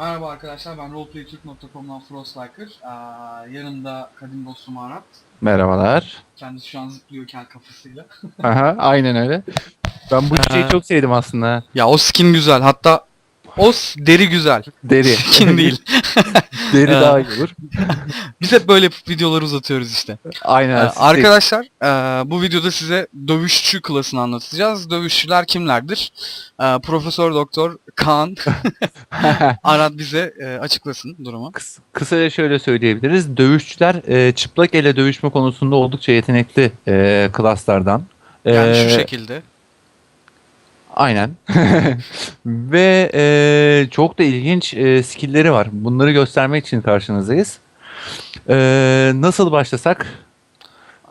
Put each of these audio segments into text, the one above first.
Merhaba arkadaşlar ben roleplaytürk.com'dan Frostliker. Aa, yanımda kadim dostum Arat. Merhabalar. Kendisi şu an zıplıyor kel kafasıyla. Aha, aynen öyle. Ben bu çiçeği çok sevdim aslında. Ya o skin güzel hatta o deri güzel. Deri. Skin değil. Deri Ha. daha iyi olur. Biz hep böyle videolar uzatıyoruz işte. Aynen. Ee, arkadaşlar e, bu videoda size dövüşçü klasını anlatacağız. Dövüşçüler kimlerdir? Ee, Profesör Doktor Kaan Arat bize e, açıklasın durumu. Kıs- Kısaca şöyle söyleyebiliriz. Dövüşçüler e, çıplak ele dövüşme konusunda oldukça yetenekli e, klaslardan. Yani E, şu şekilde. Aynen. Ve e, çok da ilginç e, skill'leri var. Bunları göstermek için karşınızdayız. E, nasıl başlasak?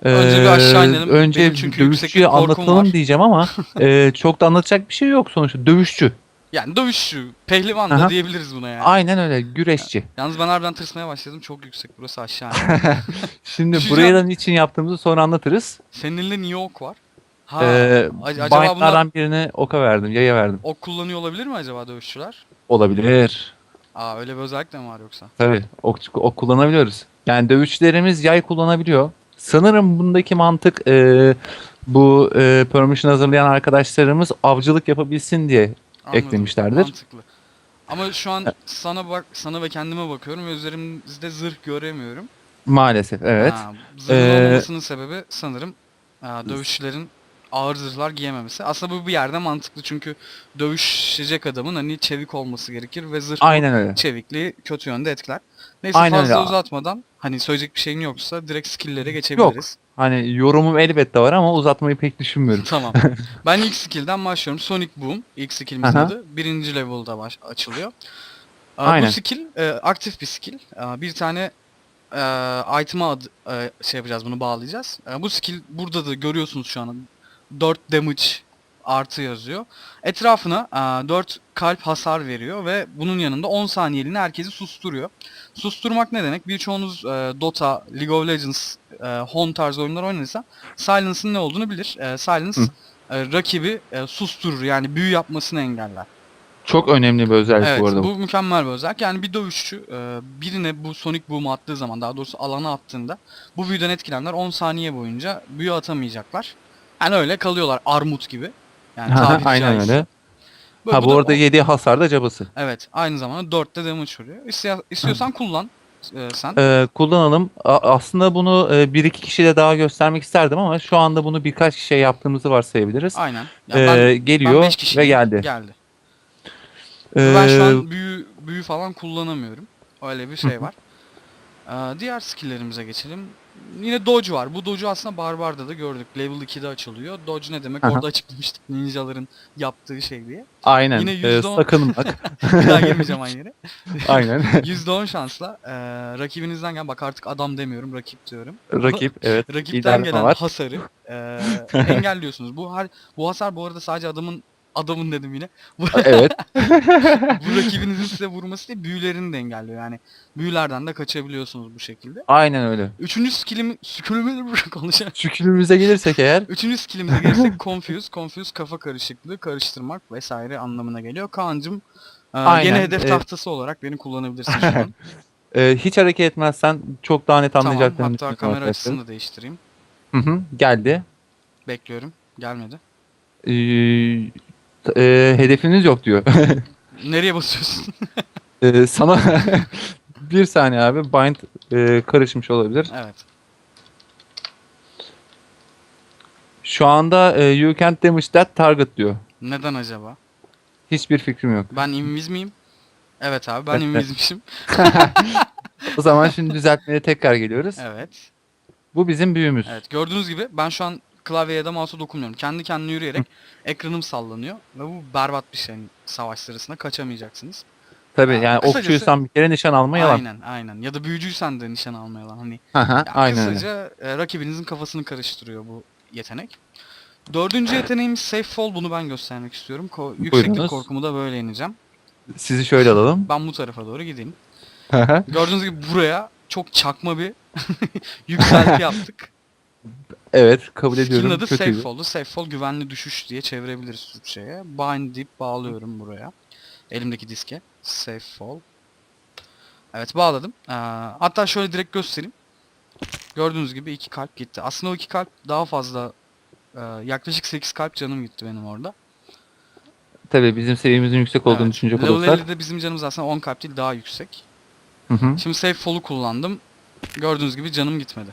Önce bir aşağı inelim. Önce Benim çünkü dövüşçüyü yükseklik korkum anlatalım var. diyeceğim ama e, çok da anlatacak bir şey yok sonuçta. Dövüşçü. Yani dövüşçü, pehlivan da Aha. diyebiliriz buna yani. Aynen öyle. Güreşçi. Yalnız ben harbiden tırsmaya başladım. Çok yüksek burası aşağı. Şimdi Düşeceğim. buraya da niçin yaptığımızı sonra anlatırız. Senin elinde niye ok var? Ha, Ee, ac- acaba bunlar Bind'lardan birine oka verdim, yaya verdim. ok kullanıyor olabilir mi acaba dövüşçüler? Olabilir. Aa öyle bir özellik de mi var yoksa? Tabii ok, ok kullanabiliyoruz. Yani dövüşçülerimiz yay kullanabiliyor. Sanırım bundaki mantık e, bu e, permission hazırlayan arkadaşlarımız avcılık yapabilsin diye Anladım. Eklemişlerdir. Mantıklı. Ama şu an sana bak sana ve kendime bakıyorum ve üzerimizde zırh göremiyorum. maalesef evet. Ha, zırhın Ee, olmamasının sebebi sanırım e, dövüşçülerin ağır zırhlar giyememesi. Aslında bu bir yerde mantıklı çünkü dövüşecek adamın hani çevik olması gerekir ve zırh Aynen öyle. çevikliği kötü yönde etkiler. Neyse Aynen fazla öyle. uzatmadan hani söyleyecek bir şeyin yoksa direkt skill'lere geçebiliriz. Hani yorumum elbette var ama uzatmayı pek düşünmüyorum. Tamam. Ben ilk skill'den başlıyorum. Sonic Boom. İlk skill'imizin Aha. adı. Birinci level'da baş, açılıyor. Aynen. Bu skill e, aktif bir skill. Aa, bir tane e, item'a ad, e, şey yapacağız bunu bağlayacağız. E, bu skill burada da görüyorsunuz şu an 4 damage artı yazıyor. Etrafına e, 4 kalp hasar veriyor ve bunun yanında 10 saniyeliğine herkesi susturuyor. Susturmak ne demek? Birçoğunuz e, Dota, League of Legends, e, Home tarzı oyunlar oynadıysa Silence'ın ne olduğunu bilir. E, Silence Hı. e, rakibi e, susturur yani büyü yapmasını engeller. Çok önemli bir özellik Evet bu arada. bu mükemmel bir özellik. Yani bir dövüşçü e, birine bu Sonic Boom'u attığı zaman daha doğrusu alana attığında bu büyüden etkilenenler 10 saniye boyunca büyü atamayacaklar. Yani öyle kalıyorlar armut gibi. Yani tabiri Aynen caizse. öyle. Böyle Ha bu da arada yediği hasar da cabası. Evet aynı zamanda 4'te damage vuruyor. İstiyor, istiyorsan kullan e, sen. Ee, kullanalım. A- aslında bunu e, bir iki kişiyle daha göstermek isterdim ama şu anda bunu birkaç kişiye yaptığımızı varsayabiliriz. Aynen. Ee, Yani ben, geliyor beş kişiyim. ve geldi. Geldi. ben şu Ee, an büyü, büyü falan kullanamıyorum. Öyle bir şey var. Ee, diğer skill'lerimize geçelim. Yine dodge var. Bu dodge'u aslında Barbar'da da gördük. Level 2'de açılıyor. Dodge ne demek? Aha. Orada açıklamıştık ninjaların yaptığı şey diye. aynen. yine Ee, yüzde on- sakınmak. Bir daha girmeyeceğim aynı yere. aynen. %10 şansla e, rakibinizden gelen bak artık adam demiyorum rakip diyorum. Rakip evet. Rakipten gelen var. hasarı e, engelliyorsunuz. Bu har bu hasar bu arada sadece adamın adamın dedim yine. Evet. bu rakibinizin size vurması değil büyülerini de engelliyor. Yani büyülerden de kaçabiliyorsunuz bu şekilde. Aynen öyle. Üçüncü skillimi, skillimi konuşamıyorum. Şükürümüze gelirsek eğer Üçüncü skillimize gelirsek confuse. Confuse kafa karışıklığı, karıştırmak vesaire anlamına geliyor. Kaan'cım e, Aynen, yeni hedef e, tahtası olarak beni kullanabilirsin şu an. e, hiç hareket etmezsen çok daha net tamam anlayacaklarını hatta düşünüyorum kamera arkadaşlar. açısını da değiştireyim. Hı hı, geldi. Bekliyorum. Gelmedi. Ee, e, hedefiniz yok diyor. Nereye basıyorsun? Ee, sana bir saniye abi bind e, karışmış olabilir. evet. Şu anda e, you can't damage that target diyor. Neden acaba? Hiçbir fikrim yok. Ben inviz miyim? Evet abi ben invizmişim. O zaman şimdi düzeltmeye tekrar geliyoruz. Evet. Bu bizim büyümüz. Evet gördüğünüz gibi ben şu an klavyeye ya da mouse'a dokunmuyorum. Kendi kendine yürüyerek ekranım sallanıyor. Ve bu berbat bir şey. Savaş sırasında kaçamayacaksınız. Tabii Ha, yani kısacası- okçuysan bir kere nişan alma yalan. Aynen aynen. Ya da büyücüysen de nişan alma yalan. Hani Aha, ya aynen öyle. kısaca e, rakibinizin kafasını karıştırıyor bu yetenek. Dördüncü yeteneğimiz Safe Fall. Bunu ben göstermek istiyorum. Ko- yükseklik Buyurunuz. korkumu da böyle ineceğim. Sizi şöyle alalım. Ben bu tarafa doğru gideyim. Gördüğünüz gibi buraya çok çakma bir yükselti yaptık. Evet kabul ediyorum. Skill'in adı Safe Kötüydü. Safe Fall güvenli düşüş diye çevirebiliriz Türkçe'ye. Bind deyip bağlıyorum buraya. Elimdeki diske. Safe Fall. Evet bağladım. Ee, hatta şöyle direkt göstereyim. Gördüğünüz gibi iki kalp gitti. Aslında o iki kalp daha fazla e, yaklaşık 8 kalp canım gitti benim orada. Tabii bizim seviyemizin yüksek olduğunu Evet, düşünecek Level olursak. 50'de bizim canımız aslında 10 kalp değil daha yüksek. Hı hı. Şimdi save fall'u kullandım. Gördüğünüz gibi canım gitmedi.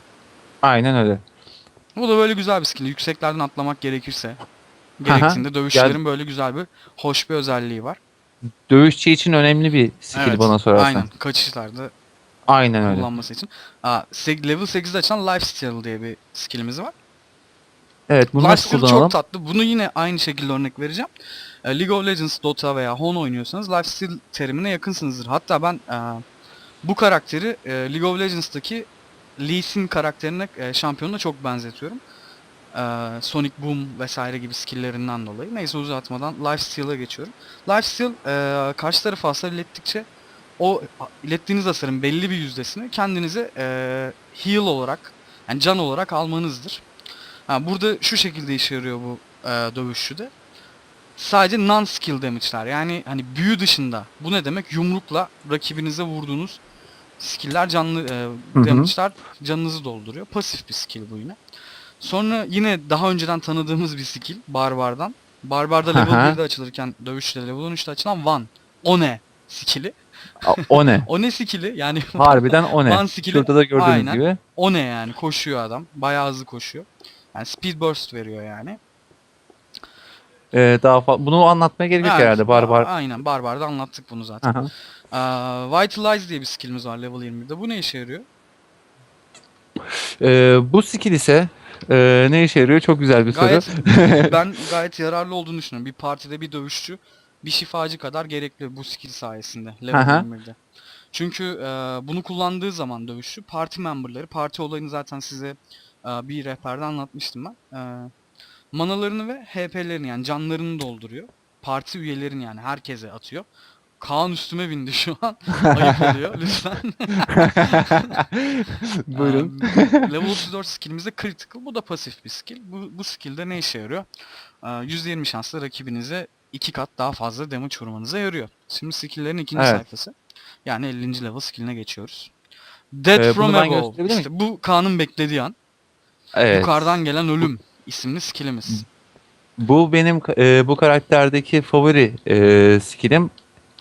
Aynen öyle. Bu da böyle güzel bir skill. Yükseklerden atlamak gerekirse. Gerektiğinde dövüşçülerin böyle güzel bir hoş bir özelliği var. Dövüşçü için önemli bir skill Evet, bana sorarsan. Aynen. Kaçışlarda Aynen öyle. kullanması için. Aa, level 8'de açılan Lifesteal diye bir skillimiz var. Evet bunu nasıl kullanalım? çok tatlı. Bunu yine aynı şekilde örnek vereceğim. Ee, League of Legends, Dota veya Hon oynuyorsanız Lifesteal terimine yakınsınızdır. Hatta ben e, bu karakteri e, League of Legends'taki Lee Sin karakterine e, şampiyonuna çok benzetiyorum. Ee, Sonic Boom vesaire gibi skill'lerinden dolayı. Neyse uzatmadan Lifesteal'a geçiyorum. Lifesteal e, karşı tarafı hasar ilettikçe o ilettiğiniz hasarın belli bir yüzdesini kendinize e, heal olarak yani can olarak almanızdır. Ha, burada şu şekilde işe yarıyor bu e, dövüşçüde. Sadece non skill damage'ler yani hani büyü dışında bu ne demek yumrukla rakibinize vurduğunuz skill'ler canlı e, hı. damage'ler canınızı dolduruyor. Pasif bir skill bu yine. Sonra yine daha önceden tanıdığımız bir skill Barbar'dan. Barbar'da level Aha. 1'de açılırken dövüşte level 13'te açılan One. O ne skill'i? A- O ne? O ne skill'i? Yani Harbiden o ne? One skill'i Şurada da gördüğünüz aynen. gibi. o ne yani? Koşuyor adam. Bayağı hızlı koşuyor. Yani speed burst veriyor yani. Ee, daha fa- bunu anlatmaya gerek yok Evet, herhalde. Barbar. Aynen Barbar'da anlattık bunu zaten. Aha. Aa, Vitalize diye bir skillimiz var level 20'de. Bu ne işe yarıyor? Ee, bu skill ise e, ne işe yarıyor? Çok güzel bir soru. Gayet ben gayet yararlı olduğunu düşünüyorum. Bir partide bir dövüşçü bir şifacı kadar gerekli bu skill sayesinde level Aha. 21'de. Çünkü e, bunu kullandığı zaman dövüşçü parti memberları, parti olayını zaten size e, bir rehberde anlatmıştım ben. E, manalarını ve HP'lerini yani canlarını dolduruyor. Parti üyelerini yani herkese atıyor. Kaan üstüme bindi şu an. Ayıp oluyor lütfen. Buyurun. Eee, level 34 skill'imizde critical. Bu da pasif bir skill. Bu, bu skill'de ne işe yarıyor? Eee, %20 şansla rakibinize 2 kat daha fazla damage vurmanıza yarıyor. Şimdi skill'lerin ikinci Evet. sayfası. Yani 50. level skill'ine geçiyoruz. Death Ee, from above. İşte bu Kaan'ın beklediği an. Evet. Yukarıdan gelen ölüm isimli skill'imiz. Bu benim e, bu karakterdeki favori e, skillim.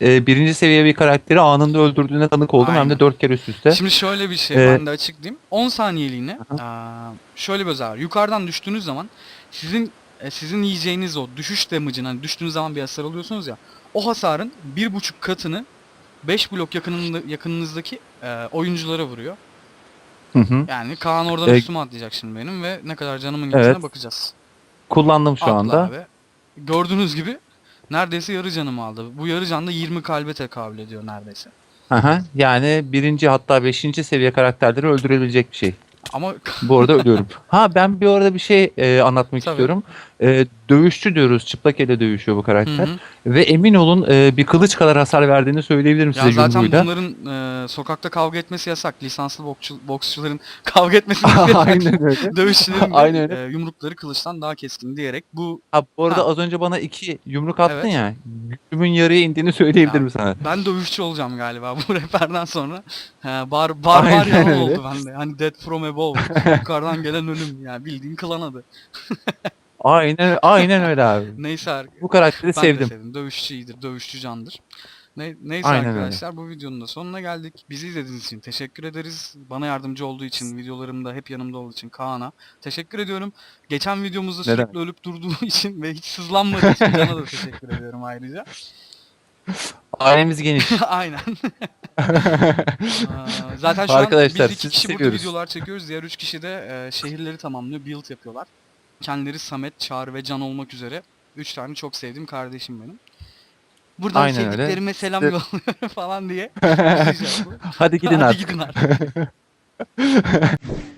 E, birinci seviye bir karakteri anında öldürdüğüne tanık oldum hem Aynen. de dört kere üst üste. Şimdi şöyle bir şey Ee, ben de açıklayayım. 10 saniyeliğine eee, şöyle bir özellik var. Yukarıdan düştüğünüz zaman sizin e, sizin yiyeceğiniz o düşüş damage'ın hani düştüğünüz zaman bir hasar alıyorsunuz ya. O hasarın bir buçuk katını 5 blok yakınında, yakınınızdaki e, oyunculara vuruyor. Hı hı. Yani Kaan oradan Ee, üstüme atlayacak şimdi benim ve ne kadar canımın gittiğine Evet. bakacağız. Kullandım şu Atla anda. abi. Gördüğünüz gibi neredeyse yarı canımı aldı. Bu yarı can da 20 kalbe tekabül ediyor neredeyse. Aha, yani birinci hatta beşinci seviye karakterleri öldürebilecek bir şey. Ama Bu arada ölüyorum. Ha ben bir arada bir şey e, anlatmak Tabii. istiyorum. E, dövüşçü diyoruz. Çıplak elle dövüşüyor bu Hı karakter. hı. Ve emin olun e, bir kılıç kadar hasar verdiğini söyleyebilirim Ya size zaten yumruğuyla. bunların e, sokakta kavga etmesi yasak. Lisanslı boksçu, boksçuların kavga etmesi yasak. Aynen öyle. Dövüşçülerin Aynen öyle. e, yumrukları kılıçtan daha keskin diyerek bu Ha, bu arada Ha. az önce bana iki yumruk attın Evet. ya. Gücümün yarıya indiğini söyleyebilirim Ya, sana. ben dövüşçü olacağım galiba bu rehberden sonra. He, bar bar bar yalan öyle. oldu bende. Hani Dead from Above. Yukarıdan gelen ölüm ya bildiğin klan adı. Aynen aynen öyle abi. Neyse ar- Bu karakteri ben sevdim. de sevdim. Dövüşçü iyidir, dövüşçü candır. Ne, neyse Aynen öyle. arkadaşlar bu videonun da sonuna geldik. Bizi izlediğiniz için teşekkür ederiz. Bana yardımcı olduğu için, videolarımda hep yanımda olduğu için Kaan'a teşekkür ediyorum. Geçen videomuzda Ne sürekli ölüp durduğu için ve hiç sızlanmadığı için Can'a da teşekkür ediyorum ayrıca. Ailemiz geniş. Aynen. Zaten şu an Arkadaşlar, biz iki kişi burada videolar çekiyoruz. Diğer üç kişi de e, şehirleri tamamlıyor, build yapıyorlar. Kendileri Samet, Çağrı ve Can olmak üzere. Üç tane çok sevdiğim kardeşim benim. Buradan Aynen öyle. sevdiklerime selam Size- yolluyorum falan diye. bu. Hadi gidin Hadi artık. gidin artık.